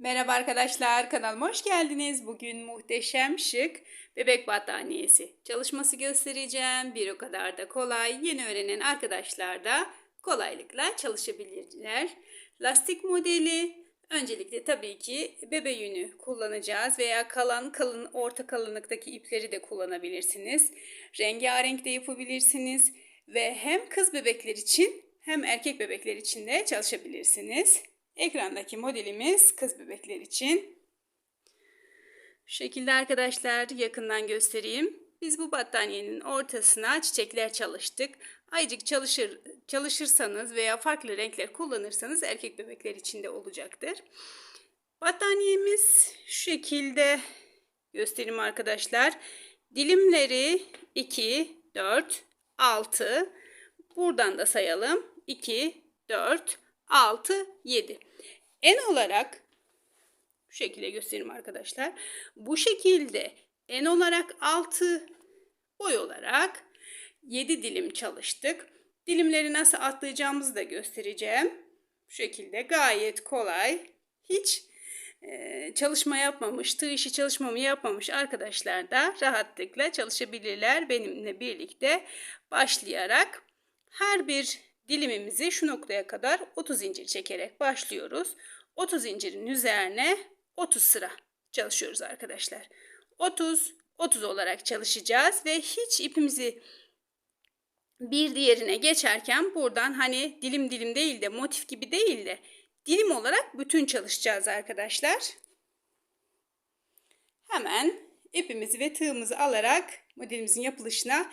Merhaba arkadaşlar, kanalıma hoş geldiniz. Bugün muhteşem şık bebek battaniyesi çalışması göstereceğim. Bir o kadar da kolay. Yeni öğrenen arkadaşlar da kolaylıkla çalışabilirler. Lastik modeli. Öncelikle tabii ki bebe yünü kullanacağız veya kalan kalın orta kalınlıktaki ipleri de kullanabilirsiniz. Rengarenk de yapabilirsiniz ve hem kız bebekler için hem erkek bebekler için de çalışabilirsiniz. Ekrandaki modelimiz kız bebekler için. Şu şekilde arkadaşlar yakından göstereyim. Biz bu battaniyenin ortasına çiçekler çalıştık. Ayıcık çalışır, çalışırsanız veya farklı renkler kullanırsanız erkek bebekler için de olacaktır. Battaniyemiz şu şekilde göstereyim arkadaşlar. Dilimleri 2, 4, 6. Buradan da sayalım. 2, 4, 6, 7. En olarak bu şekilde göstereyim arkadaşlar. Bu şekilde en olarak 6 boy olarak 7 dilim çalıştık. Dilimleri nasıl atlayacağımızı da göstereceğim. Bu şekilde gayet kolay. Hiç e, çalışma yapmamış, tığ işi çalışmamı yapmamış arkadaşlar da rahatlıkla çalışabilirler. Benimle birlikte başlayarak her bir dilimimizi şu noktaya kadar 30 zincir çekerek başlıyoruz. 30 zincirin üzerine 30 sıra çalışıyoruz arkadaşlar. 30 30 olarak çalışacağız ve hiç ipimizi bir diğerine geçerken buradan hani dilim dilim değil de motif gibi değil de dilim olarak bütün çalışacağız arkadaşlar. Hemen ipimizi ve tığımızı alarak modelimizin yapılışına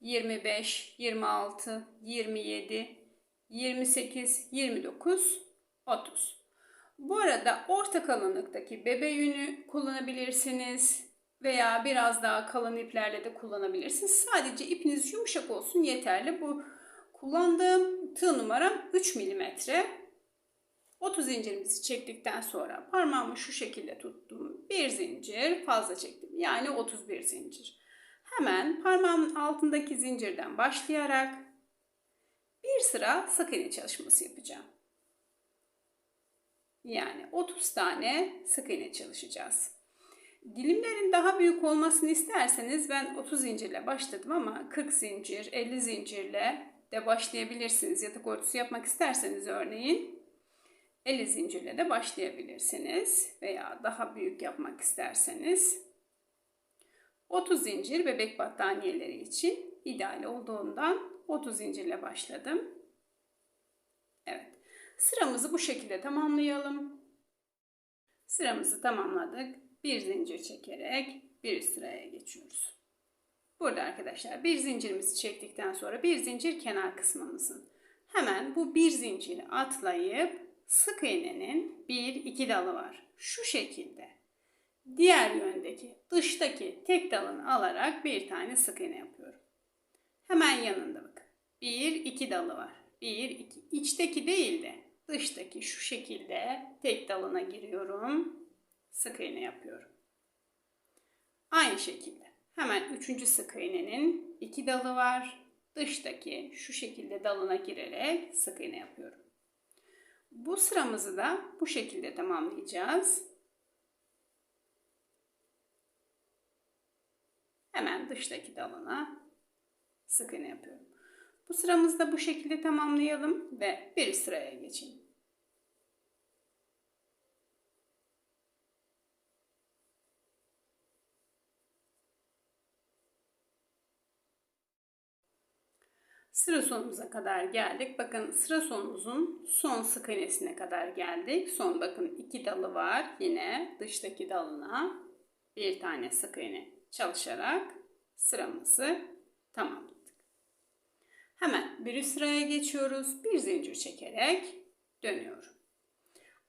25, 26, 27, 28, 29, 30. Bu arada orta kalınlıktaki bebe yünü kullanabilirsiniz veya biraz daha kalın iplerle de kullanabilirsiniz. Sadece ipiniz yumuşak olsun yeterli. Bu kullandığım tığ numaram 3 mm. 30 zincirimizi çektikten sonra parmağımı şu şekilde tuttum. Bir zincir fazla çektim. Yani 31 zincir. Hemen parmağımın altındaki zincirden başlayarak bir sıra sık iğne çalışması yapacağım. Yani 30 tane sık iğne çalışacağız. Dilimlerin daha büyük olmasını isterseniz ben 30 zincirle başladım ama 40 zincir, 50 zincirle de başlayabilirsiniz. Yatak örtüsü yapmak isterseniz örneğin 50 zincirle de başlayabilirsiniz veya daha büyük yapmak isterseniz 30 zincir bebek battaniyeleri için ideal olduğundan 30 zincirle başladım. Evet. Sıramızı bu şekilde tamamlayalım. Sıramızı tamamladık. Bir zincir çekerek bir sıraya geçiyoruz. Burada arkadaşlar bir zincirimizi çektikten sonra bir zincir kenar kısmımızın hemen bu bir zinciri atlayıp sık iğnenin bir iki dalı var. Şu şekilde diğer yöndeki dıştaki tek dalını alarak bir tane sık iğne yapıyorum. Hemen yanında bakın. Bir, iki dalı var. Bir, iki. İçteki değil de dıştaki şu şekilde tek dalına giriyorum. Sık iğne yapıyorum. Aynı şekilde hemen üçüncü sık iğnenin iki dalı var. Dıştaki şu şekilde dalına girerek sık iğne yapıyorum. Bu sıramızı da bu şekilde tamamlayacağız. Hemen dıştaki dalına sık iğne yapıyorum. Bu sıramızı da bu şekilde tamamlayalım ve bir sıraya geçelim. Sıra sonumuza kadar geldik. Bakın sıra sonumuzun son sık iğnesine kadar geldik. Son bakın iki dalı var. Yine dıştaki dalına bir tane sık iğne çalışarak sıramızı tamamladık. Hemen bir üst sıraya geçiyoruz. Bir zincir çekerek dönüyorum.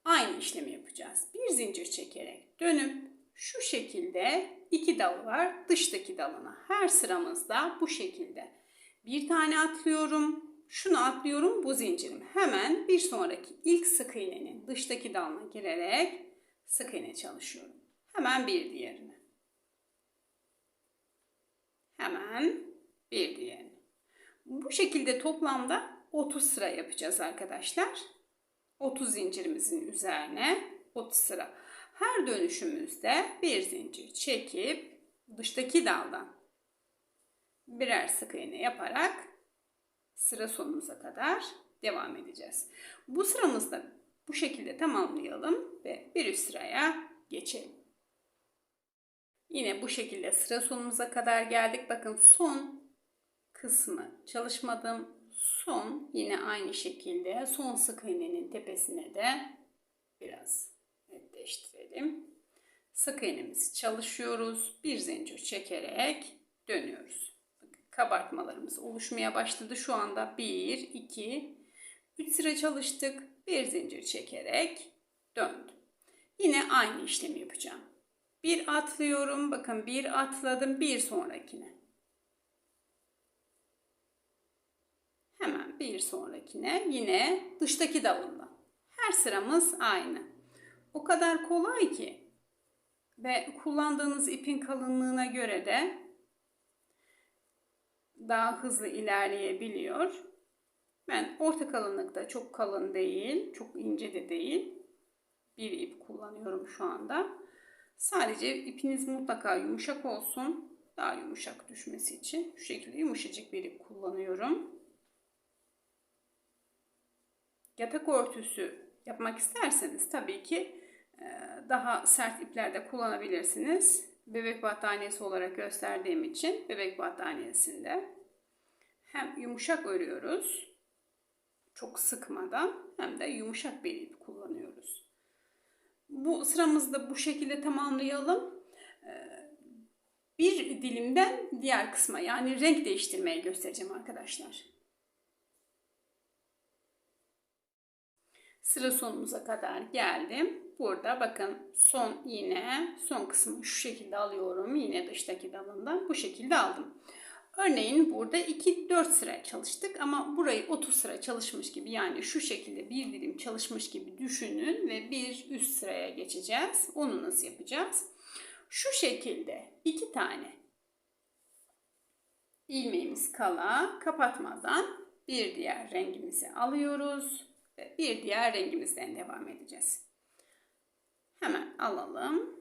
Aynı işlemi yapacağız. Bir zincir çekerek dönüp şu şekilde iki dal var dıştaki dalına. Her sıramızda bu şekilde. Bir tane atlıyorum. Şunu atlıyorum bu zincirim. Hemen bir sonraki ilk sık iğnenin dıştaki dalına girerek sık iğne çalışıyorum. Hemen bir diğerine. Hemen bir diğerine. Bu şekilde toplamda 30 sıra yapacağız arkadaşlar. 30 zincirimizin üzerine 30 sıra. Her dönüşümüzde bir zincir çekip dıştaki daldan birer sık iğne yaparak sıra sonumuza kadar devam edeceğiz. Bu sıramızda bu şekilde tamamlayalım ve bir üst sıraya geçelim. Yine bu şekilde sıra sonumuza kadar geldik. Bakın son kısmı çalışmadım. Son yine aynı şekilde son sık iğnenin tepesine de biraz netleştirelim. Sık iğnemizi çalışıyoruz. Bir zincir çekerek dönüyoruz. Bakın, kabartmalarımız oluşmaya başladı. Şu anda 1, 2, 3 sıra çalıştık. Bir zincir çekerek döndüm. Yine aynı işlemi yapacağım. Bir atlıyorum. Bakın bir atladım. Bir sonrakine. Hemen bir sonrakine yine dıştaki dalında. Her sıramız aynı. O kadar kolay ki ve kullandığınız ipin kalınlığına göre de daha hızlı ilerleyebiliyor. Ben orta kalınlıkta çok kalın değil, çok ince de değil bir ip kullanıyorum şu anda. Sadece ipiniz mutlaka yumuşak olsun. Daha yumuşak düşmesi için şu şekilde yumuşacık bir ip kullanıyorum. Yatak örtüsü yapmak isterseniz tabii ki e, daha sert iplerde kullanabilirsiniz. Bebek battaniyesi olarak gösterdiğim için bebek battaniyesinde hem yumuşak örüyoruz çok sıkmadan hem de yumuşak bir ip kullanıyoruz. Bu sıramızda bu şekilde tamamlayalım. Ee, bir dilimden diğer kısma yani renk değiştirmeyi göstereceğim arkadaşlar. Sıra sonumuza kadar geldim. Burada bakın son yine son kısmı şu şekilde alıyorum. Yine dıştaki dalından bu şekilde aldım. Örneğin burada 2-4 sıra çalıştık ama burayı 30 sıra çalışmış gibi yani şu şekilde bir dilim çalışmış gibi düşünün ve bir üst sıraya geçeceğiz. Onu nasıl yapacağız? Şu şekilde iki tane ilmeğimiz kala kapatmadan bir diğer rengimizi alıyoruz ve bir diğer rengimizden devam edeceğiz. Hemen alalım.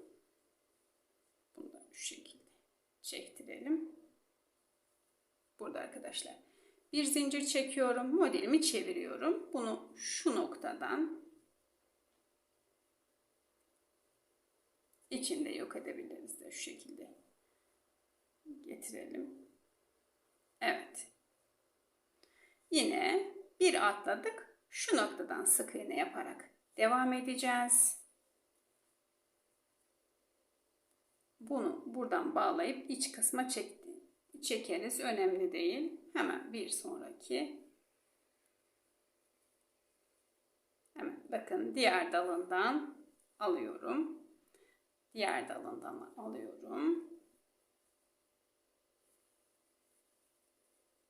Bunu da şu şekilde çektirelim burada arkadaşlar. Bir zincir çekiyorum. Modelimi çeviriyorum. Bunu şu noktadan içinde yok edebiliriz de şu şekilde. Getirelim. Evet. Yine bir atladık. Şu noktadan sık iğne yaparak devam edeceğiz. Bunu buradan bağlayıp iç kısma çek çekeriz. Önemli değil. Hemen bir sonraki. Hemen bakın diğer dalından alıyorum. Diğer dalından alıyorum.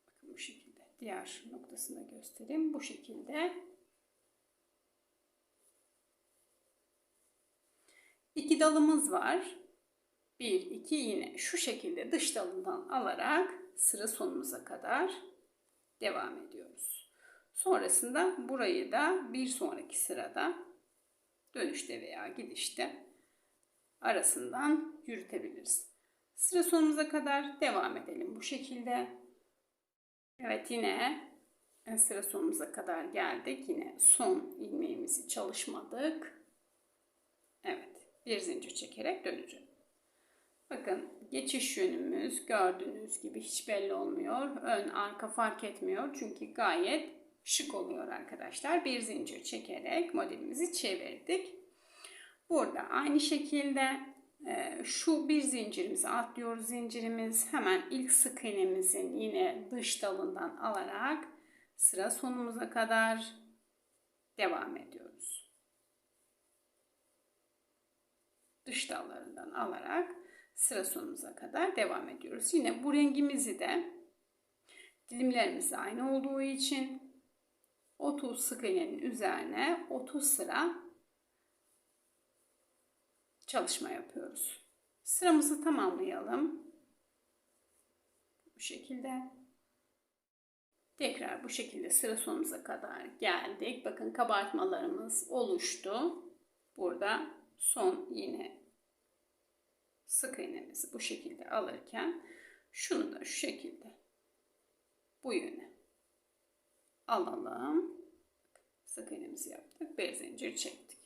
Bakın bu şekilde. Diğer noktasını göstereyim. Bu şekilde. İki dalımız var. 1, 2 yine şu şekilde dış dalından alarak sıra sonumuza kadar devam ediyoruz. Sonrasında burayı da bir sonraki sırada dönüşte veya gidişte arasından yürütebiliriz. Sıra sonumuza kadar devam edelim bu şekilde. Evet yine sıra sonumuza kadar geldik. Yine son ilmeğimizi çalışmadık. Evet bir zincir çekerek döneceğim. Bakın geçiş yönümüz gördüğünüz gibi hiç belli olmuyor. Ön arka fark etmiyor. Çünkü gayet şık oluyor arkadaşlar. Bir zincir çekerek modelimizi çevirdik. Burada aynı şekilde e, şu bir zincirimizi atlıyoruz zincirimiz. Hemen ilk sık iğnemizin yine dış dalından alarak sıra sonumuza kadar devam ediyoruz. Dış dallarından alarak sıra sonumuza kadar devam ediyoruz. Yine bu rengimizi de dilimlerimiz aynı olduğu için 30 sık iğnenin üzerine 30 sıra çalışma yapıyoruz. Sıramızı tamamlayalım. Bu şekilde. Tekrar bu şekilde sıra sonumuza kadar geldik. Bakın kabartmalarımız oluştu. Burada son yine sık iğnemizi bu şekilde alırken şunu da şu şekilde bu yöne alalım. Sık iğnemizi yaptık. Bir zincir çektik.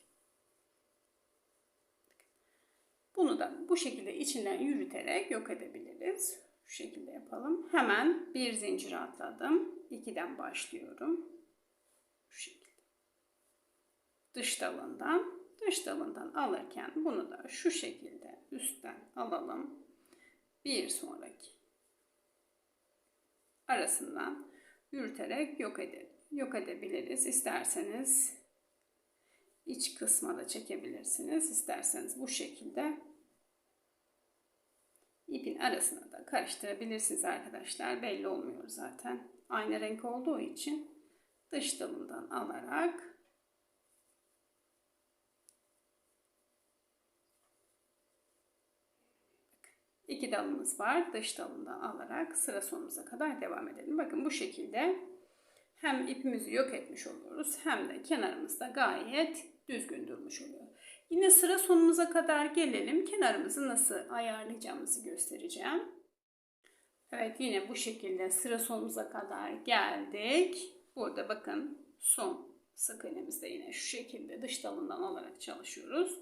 Bunu da bu şekilde içinden yürüterek yok edebiliriz. Şu şekilde yapalım. Hemen bir zincir atladım. 2'den başlıyorum. Şu şekilde. Dış dalından, dış dalından alırken bunu da şu şekilde üstten alalım. Bir sonraki arasından yürüterek yok edelim. Yok edebiliriz. İsterseniz iç kısma da çekebilirsiniz. İsterseniz bu şekilde ipin arasına da karıştırabilirsiniz arkadaşlar. Belli olmuyor zaten. Aynı renk olduğu için dış dalından alarak iki dalımız var. Dış dalından alarak sıra sonumuza kadar devam edelim. Bakın bu şekilde hem ipimizi yok etmiş oluyoruz hem de kenarımızda gayet düzgün durmuş oluyor. Yine sıra sonumuza kadar gelelim. Kenarımızı nasıl ayarlayacağımızı göstereceğim. Evet yine bu şekilde sıra sonumuza kadar geldik. Burada bakın son sık iğnemizde yine şu şekilde dış dalından alarak çalışıyoruz.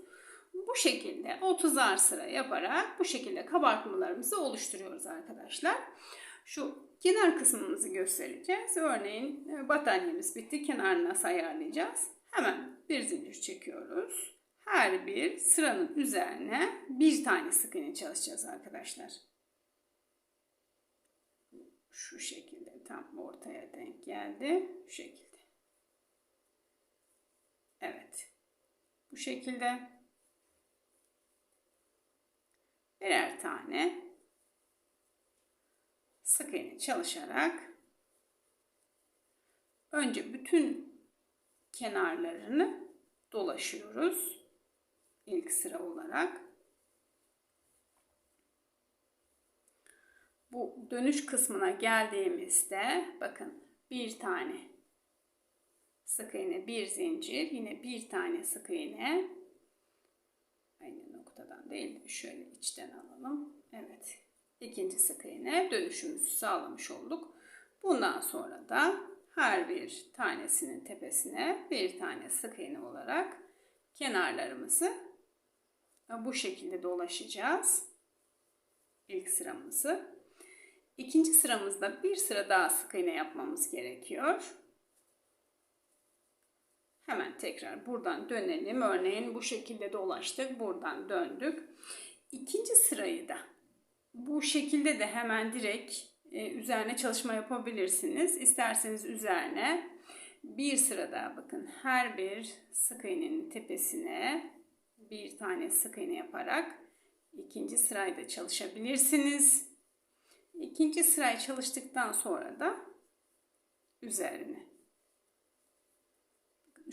Bu şekilde 30'ar sıra yaparak bu şekilde kabartmalarımızı oluşturuyoruz arkadaşlar. Şu kenar kısmımızı göstereceğiz. Örneğin e, battaniyemiz bitti. Kenarını nasıl ayarlayacağız? Hemen bir zincir çekiyoruz. Her bir sıranın üzerine bir tane sık iğne çalışacağız arkadaşlar. Şu şekilde tam ortaya denk geldi. Şu şekilde. Evet. Bu şekilde birer tane sık iğne çalışarak önce bütün kenarlarını dolaşıyoruz ilk sıra olarak. Bu dönüş kısmına geldiğimizde bakın bir tane sık iğne, bir zincir, yine bir tane sık iğne. Aynı noktadan değil, şöyle içten alalım. Evet. İkinci sık iğne dönüşümüzü sağlamış olduk. Bundan sonra da her bir tanesinin tepesine bir tane sık iğne olarak kenarlarımızı bu şekilde dolaşacağız. İlk sıramızı. İkinci sıramızda bir sıra daha sık iğne yapmamız gerekiyor. Hemen tekrar buradan dönelim. Örneğin bu şekilde dolaştık. Buradan döndük. İkinci sırayı da bu şekilde de hemen direkt e, üzerine çalışma yapabilirsiniz. İsterseniz üzerine bir sırada bakın her bir sık iğnenin tepesine bir tane sık iğne yaparak ikinci sırayı da çalışabilirsiniz. İkinci sırayı çalıştıktan sonra da üzerine.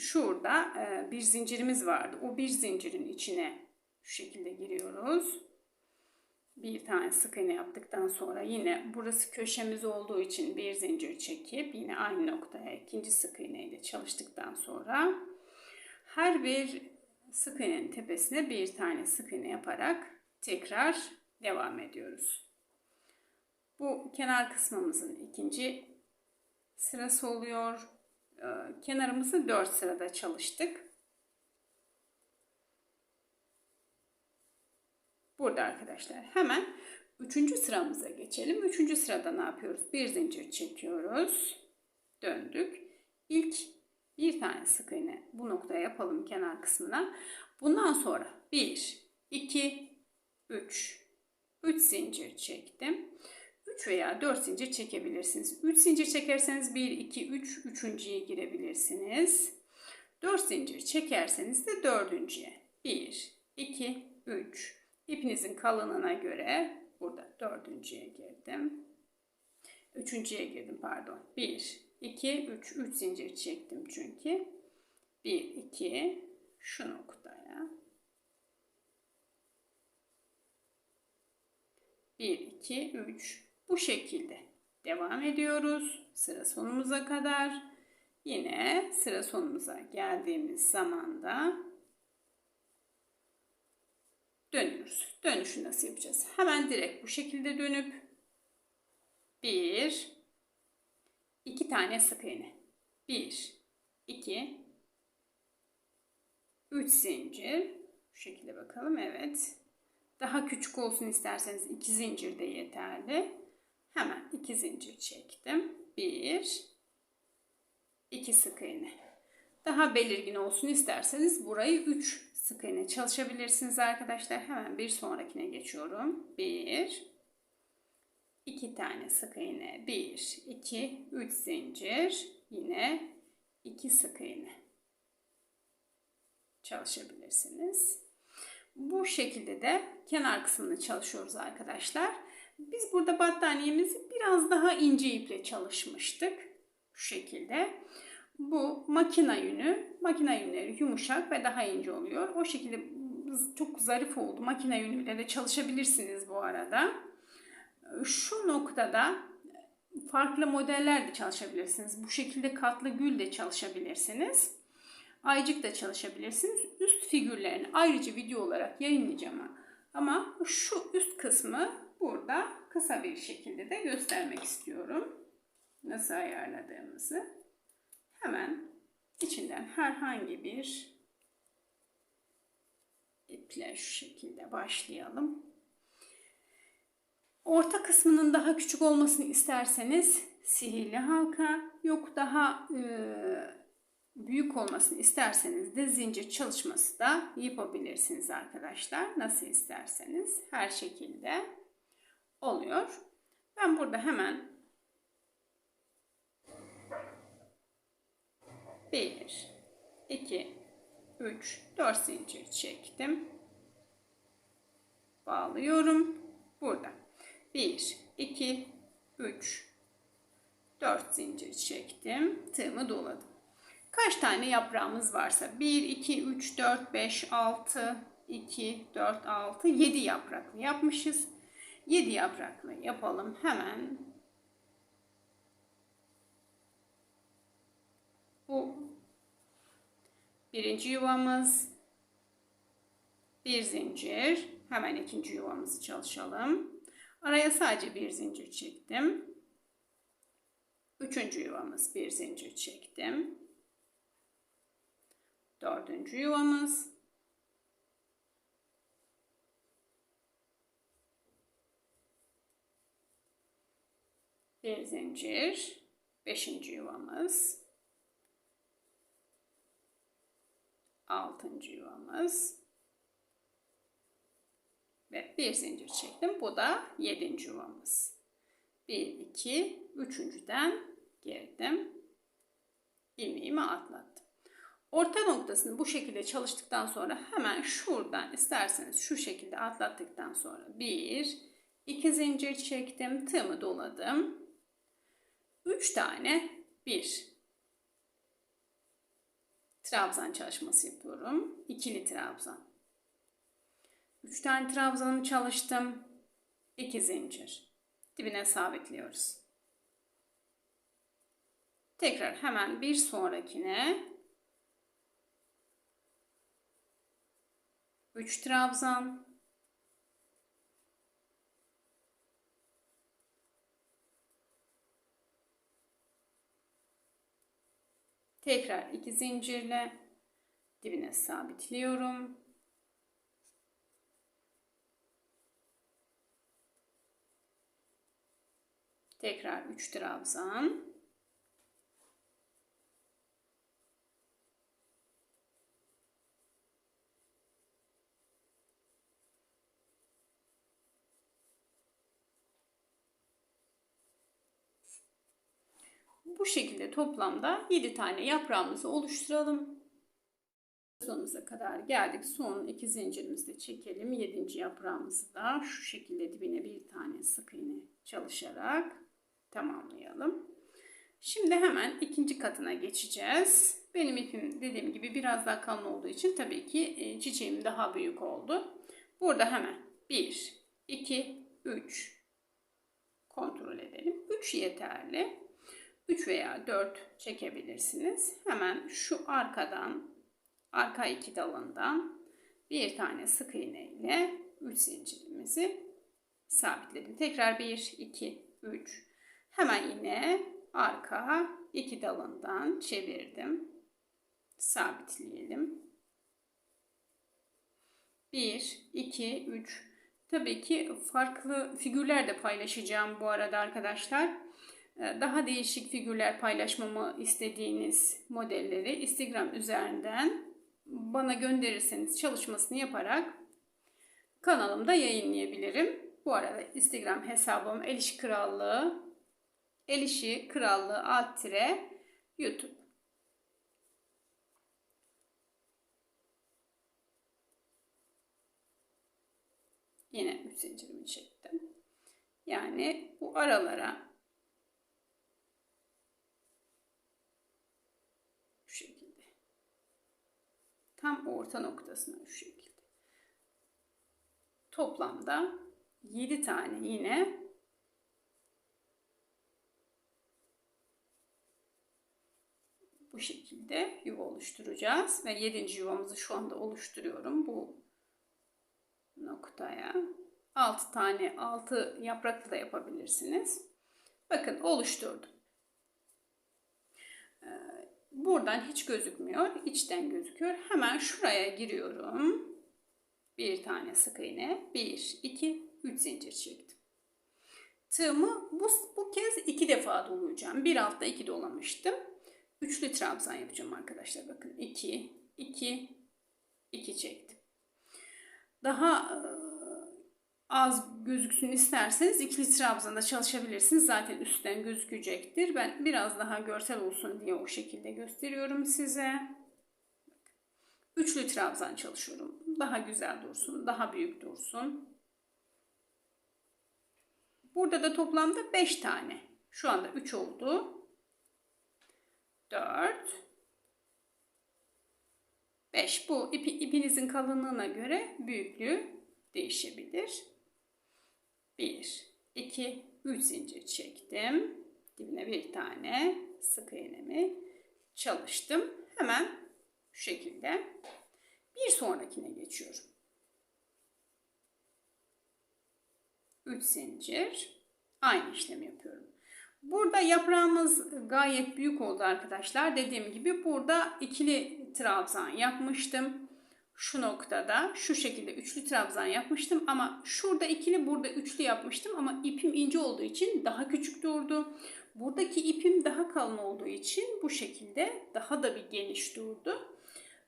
Şurada e, bir zincirimiz vardı. O bir zincirin içine şu şekilde giriyoruz. Bir tane sık iğne yaptıktan sonra yine burası köşemiz olduğu için bir zincir çekip yine aynı noktaya ikinci sık iğne ile çalıştıktan sonra her bir sık iğnenin tepesine bir tane sık iğne yaparak tekrar devam ediyoruz. Bu kenar kısmımızın ikinci sırası oluyor. Ee, kenarımızı 4 sırada çalıştık. Burada arkadaşlar hemen 3. sıramıza geçelim. 3. sırada ne yapıyoruz? Bir zincir çekiyoruz. Döndük. İlk bir tane sık iğne bu noktaya yapalım kenar kısmına. Bundan sonra 1, 2, 3, 3 zincir çektim. 3 3 veya 4 zincir çekebilirsiniz. 3 zincir çekerseniz 1, 2, 3, üçüncüye girebilirsiniz. 4 zincir çekerseniz de dördüncüye. 1, 2, 3. İpinizin kalınlığına göre burada dördüncüye girdim. Üçüncüye girdim pardon. 1, 2, 3. 3 zincir çektim çünkü. 1, 2, şu noktaya. 1, 2, 3. Bu şekilde devam ediyoruz. Sıra sonumuza kadar. Yine sıra sonumuza geldiğimiz zaman da dönüyoruz. Dönüşü nasıl yapacağız? Hemen direkt bu şekilde dönüp bir, iki tane sık iğne. Bir, iki, üç zincir. Bu şekilde bakalım. Evet. Daha küçük olsun isterseniz iki zincir de yeterli. Hemen iki zincir çektim. Bir, iki sık iğne. Daha belirgin olsun isterseniz burayı 3 sık iğne çalışabilirsiniz arkadaşlar. Hemen bir sonrakine geçiyorum. 1 2 tane sık iğne. 1 2 3 zincir. Yine 2 sık iğne çalışabilirsiniz. Bu şekilde de kenar kısmını çalışıyoruz arkadaşlar. Biz burada battaniyemizi biraz daha ince iple çalışmıştık. Şu şekilde. Bu makina yünü, makina yünleri yumuşak ve daha ince oluyor. O şekilde çok zarif oldu. Makina yünüyle de çalışabilirsiniz bu arada. Şu noktada farklı modeller de çalışabilirsiniz. Bu şekilde katlı gül de çalışabilirsiniz. Aycık da çalışabilirsiniz. Üst figürlerini ayrıca video olarak yayınlayacağım. Ama şu üst kısmı burada kısa bir şekilde de göstermek istiyorum. Nasıl ayarladığımızı. Hemen içinden herhangi bir iple şu şekilde başlayalım. Orta kısmının daha küçük olmasını isterseniz sihirli halka, yok daha e, büyük olmasını isterseniz de zincir çalışması da yapabilirsiniz arkadaşlar. Nasıl isterseniz her şekilde oluyor. Ben burada hemen 1 2 3 4 zincir çektim. Bağlıyorum. Burada 1 2 3 4 zincir çektim. Tığımı doladım. Kaç tane yaprağımız varsa 1 2 3 4 5 6 2 4 6 7 yapraklı yapmışız. 7 yapraklı yapalım hemen. Bu birinci yuvamız. Bir zincir. Hemen ikinci yuvamızı çalışalım. Araya sadece bir zincir çektim. Üçüncü yuvamız bir zincir çektim. Dördüncü yuvamız. Bir zincir. Beşinci yuvamız. Altıncı yuvamız. Ve bir zincir çektim. Bu da yedinci yuvamız. Bir, iki, üçüncüden girdim. ilmeğimi atlattım. Orta noktasını bu şekilde çalıştıktan sonra hemen şuradan isterseniz şu şekilde atlattıktan sonra bir, iki zincir çektim, tığımı doladım. Üç tane bir trabzan çalışması yapıyorum. İkili trabzan. Üç tane trabzanımı çalıştım. İki zincir. Dibine sabitliyoruz. Tekrar hemen bir sonrakine 3 trabzan tekrar iki zincirle dibine sabitliyorum. Tekrar 3 trabzan. Bu şekilde toplamda 7 tane yaprağımızı oluşturalım. Sonumuza kadar geldik. Son iki zincirimizi de çekelim. 7. yaprağımızı da şu şekilde dibine bir tane sık iğne çalışarak tamamlayalım. Şimdi hemen ikinci katına geçeceğiz. Benim ipim dediğim gibi biraz daha kalın olduğu için tabii ki e, çiçeğim daha büyük oldu. Burada hemen 1, 2, 3 kontrol edelim. 3 yeterli. 3 veya 4 çekebilirsiniz. Hemen şu arkadan, arka iki dalından bir tane sık iğne ile 3 zincirimizi sabitledim. Tekrar 1, 2, 3. Hemen yine arka iki dalından çevirdim. Sabitleyelim. 1, 2, 3. Tabii ki farklı figürler de paylaşacağım bu arada arkadaşlar. Ee, Daha değişik figürler paylaşmamı istediğiniz modelleri Instagram üzerinden bana gönderirseniz çalışmasını yaparak kanalımda yayınlayabilirim. Bu arada Instagram hesabım Eliş Krallığı Elişi Krallığı alt tire YouTube. Yine 3 zincirimi çektim. Yani bu aralara şu şekilde tam orta noktasına şu şekilde toplamda 7 tane yine bu şekilde yuva oluşturacağız ve 7. yuvamızı şu anda oluşturuyorum bu noktaya 6 tane 6 yapraklı da yapabilirsiniz. Bakın oluşturdum. Ee, buradan hiç gözükmüyor. içten gözüküyor. Hemen şuraya giriyorum. Bir tane sık iğne. 1, 2, 3 zincir çektim. Tığımı bu, bu kez iki defa dolayacağım. Bir altta iki dolamıştım. Üçlü trabzan yapacağım arkadaşlar. Bakın 2, 2, 2 çektim. Daha az gözüksün isterseniz ikili trabzanda çalışabilirsiniz. Zaten üstten gözükecektir. Ben biraz daha görsel olsun diye o şekilde gösteriyorum size. Üçlü trabzan çalışıyorum. Daha güzel dursun, daha büyük dursun. Burada da toplamda 5 tane. Şu anda 3 oldu. 4 5. Bu ipi, ipinizin kalınlığına göre büyüklüğü değişebilir. 1, 2, 3 zincir çektim. Dibine bir tane sık iğnemi çalıştım. Hemen şu şekilde bir sonrakine geçiyorum. 3 zincir aynı işlemi yapıyorum. Burada yaprağımız gayet büyük oldu arkadaşlar. Dediğim gibi burada ikili trabzan yapmıştım. Şu noktada şu şekilde üçlü trabzan yapmıştım ama şurada ikili burada üçlü yapmıştım ama ipim ince olduğu için daha küçük durdu. Buradaki ipim daha kalın olduğu için bu şekilde daha da bir geniş durdu.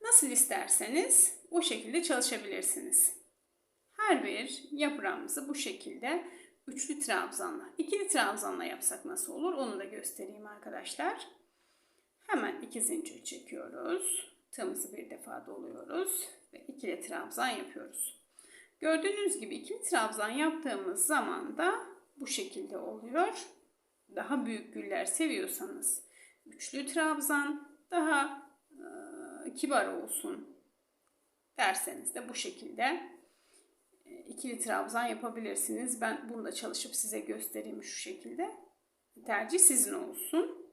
Nasıl isterseniz o şekilde çalışabilirsiniz. Her bir yaprağımızı bu şekilde üçlü trabzanla, ikili trabzanla yapsak nasıl olur onu da göstereyim arkadaşlar. Hemen iki zincir çekiyoruz. Tığımızı bir defa doluyoruz ve ikili trabzan yapıyoruz. Gördüğünüz gibi ikili trabzan yaptığımız zaman da bu şekilde oluyor. Daha büyük güller seviyorsanız üçlü trabzan daha e, kibar olsun derseniz de bu şekilde ikili trabzan yapabilirsiniz. Ben bunu da çalışıp size göstereyim şu şekilde. Tercih sizin olsun.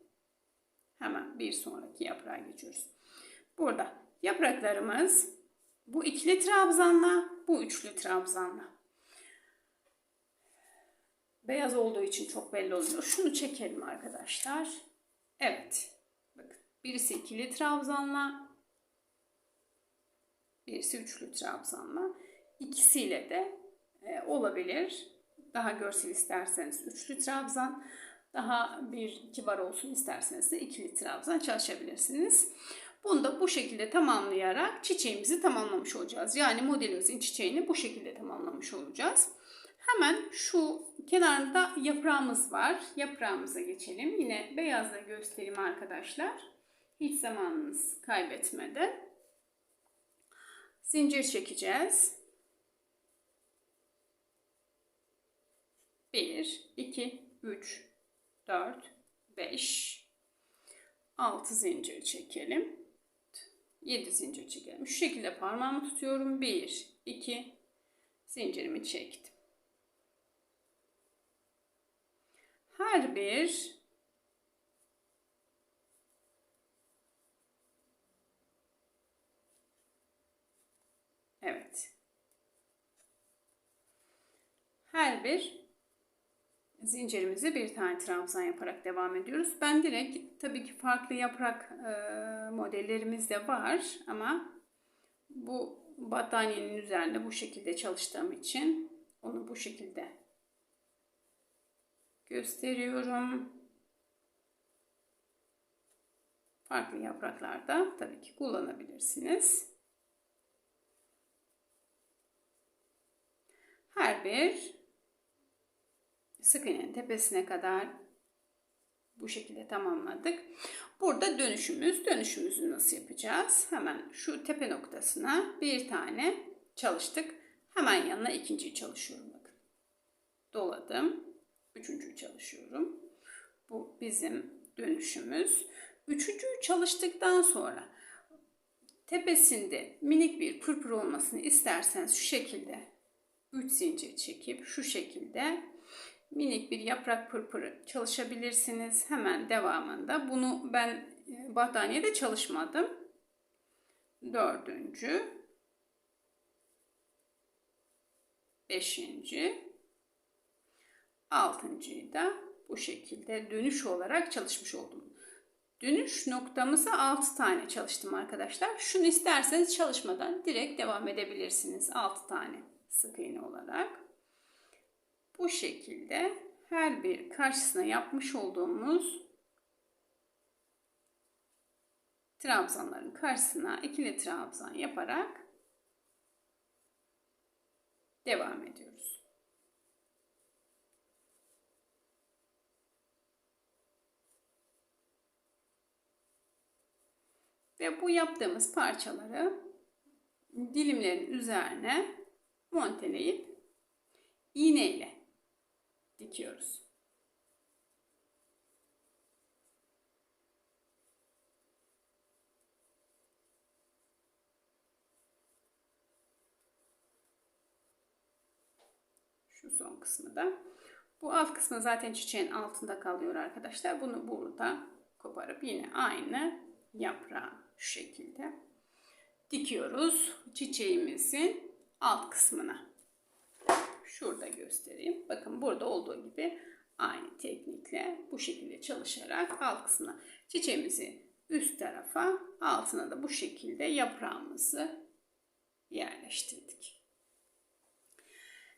Hemen bir sonraki yaprağa geçiyoruz. Burada yapraklarımız bu ikili trabzanla, bu üçlü trabzanla. Beyaz olduğu için çok belli oluyor. Şunu çekelim arkadaşlar. Evet. Bakın. Birisi ikili trabzanla, birisi üçlü trabzanla. İkisiyle de e, olabilir. Daha görsel isterseniz üçlü trabzan, daha bir kibar olsun isterseniz de ikili trabzan çalışabilirsiniz. Bunu da bu şekilde tamamlayarak çiçeğimizi tamamlamış olacağız. Yani modelimizin çiçeğini bu şekilde tamamlamış olacağız. Hemen şu kenarında yaprağımız var. Yaprağımıza geçelim. Yine beyazla göstereyim arkadaşlar. Hiç zamanınız kaybetmeden. Zincir çekeceğiz. 1, 2, 3, 4, 5, 6 zincir çekelim. 7 zincir çekelim. Şu şekilde parmağımı tutuyorum. 1, 2, zincirimi çektim. Her bir Evet. Her bir zincirimizi bir tane trabzan yaparak devam ediyoruz. Ben direkt tabii ki farklı yaprak e, modellerimiz de var ama bu battaniyenin üzerinde bu şekilde çalıştığım için onu bu şekilde gösteriyorum. Farklı yapraklarda tabii ki kullanabilirsiniz. Her bir sık iğnenin tepesine kadar bu şekilde tamamladık. Burada dönüşümüz. Dönüşümüzü nasıl yapacağız? Hemen şu tepe noktasına bir tane çalıştık. Hemen yanına ikinciyi çalışıyorum bakın. Doladım. Üçüncüyü çalışıyorum. Bu bizim dönüşümüz. Üçüncüyü çalıştıktan sonra tepesinde minik bir pırpır olmasını isterseniz şu şekilde 3 zincir çekip şu şekilde minik bir yaprak pırpırı çalışabilirsiniz. Hemen devamında bunu ben e, battaniyede çalışmadım. Dördüncü, beşinci, altıncıyı da bu şekilde dönüş olarak çalışmış oldum. Dönüş noktamıza 6 tane çalıştım arkadaşlar. Şunu isterseniz çalışmadan direkt devam edebilirsiniz. 6 tane sık iğne olarak. Bu şekilde her bir karşısına yapmış olduğumuz trabzanların karşısına ikili trabzan yaparak devam ediyoruz. Ve bu yaptığımız parçaları dilimlerin üzerine monteleyip iğne ile dikiyoruz. Şu son kısmı da. Bu alt kısmı zaten çiçeğin altında kalıyor arkadaşlar. Bunu burada koparıp yine aynı yaprağı şu şekilde dikiyoruz çiçeğimizin alt kısmına. Şurada göstereyim. Bakın burada olduğu gibi aynı teknikle bu şekilde çalışarak alt kısmına çiçeğimizi üst tarafa altına da bu şekilde yaprağımızı yerleştirdik.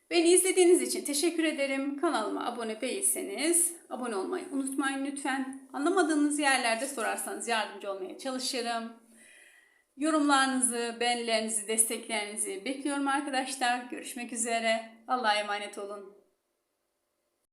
Beni izlediğiniz için teşekkür ederim. Kanalıma abone değilseniz abone olmayı unutmayın lütfen. Anlamadığınız yerlerde sorarsanız yardımcı olmaya çalışırım. Yorumlarınızı, beğenilerinizi, desteklerinizi bekliyorum arkadaşlar. Görüşmek üzere. Allah'a emanet olun.